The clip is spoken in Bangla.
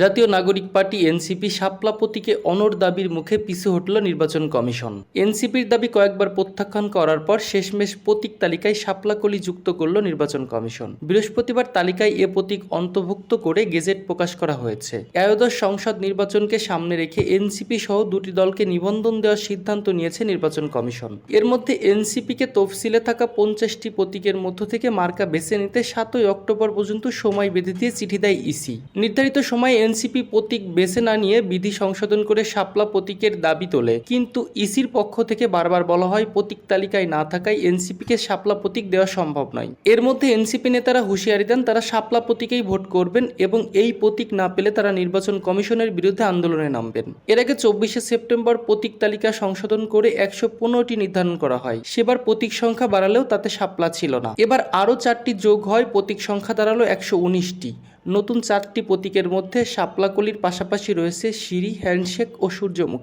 জাতীয় নাগরিক পার্টি এনসিপি শাপলা প্রতীকে অনর দাবির মুখে পিছু হটল নির্বাচন কমিশন। এনসিপির দাবি কয়েকবার প্রত্যাখ্যান করার পর শেষমেশ প্রতীক তালিকায় শাপলাকলি যুক্ত করল নির্বাচন কমিশন। বৃহস্পতিবার তালিকায় এ প্রতীক অন্তর্ভুক্ত করে গেজেট প্রকাশ করা হয়েছে। একাদশ সংসদ নির্বাচনকে সামনে রেখে এনসিপি সহ দুটি দলকে নিবন্ধন দেওয়ার সিদ্ধান্ত নিয়েছে নির্বাচন কমিশন। এর মধ্যে এনসিপিকে তফসিলে থাকা পঞ্চাশটি প্রতীকের মধ্য থেকে মার্কা বেছে নিতে সাতই অক্টোবর পর্যন্ত সময় বেঁধে দিয়ে চিঠি দেয় ইসি। নির্ধারিত সময়ে এনসিপি প্রতীক বেছে না নিয়ে বিধি সংশোধন করে শাপলা প্রতীকের দাবি তোলে। কিন্তু ইসির পক্ষ থেকে বারবার বলা হয়, প্রতীক তালিকায় না থাকায় এনসিপিকে শাপলা প্রতীক দেওয়া সম্ভব নয়। এর মধ্যে এনসিপি নেতারা হুঁশিয়ারি দেন, তারা শাপলা প্রতীকেই ভোট করবেন এবং এই প্রতীক না পেলে তারা নির্বাচন কমিশনের বিরুদ্ধে আন্দোলনে নামবেন। এর আগে চব্বিশে সেপ্টেম্বর প্রতীক তালিকা সংশোধন করে একশো পনেরোটি নির্ধারণ করা হয়। সেবার প্রতীক সংখ্যা বাড়ালেও তাতে শাপলা ছিল না। এবার আরও চারটি যোগ হয়, প্রতীক সংখ্যা দাঁড়াল একশো উনিশটি। নতুন চারটি প্রতীকের মধ্যে শাপলাকলির পাশাপাশি রয়েছে সিঁড়ি হ্যান্ডশেক ও সূর্যমুখী।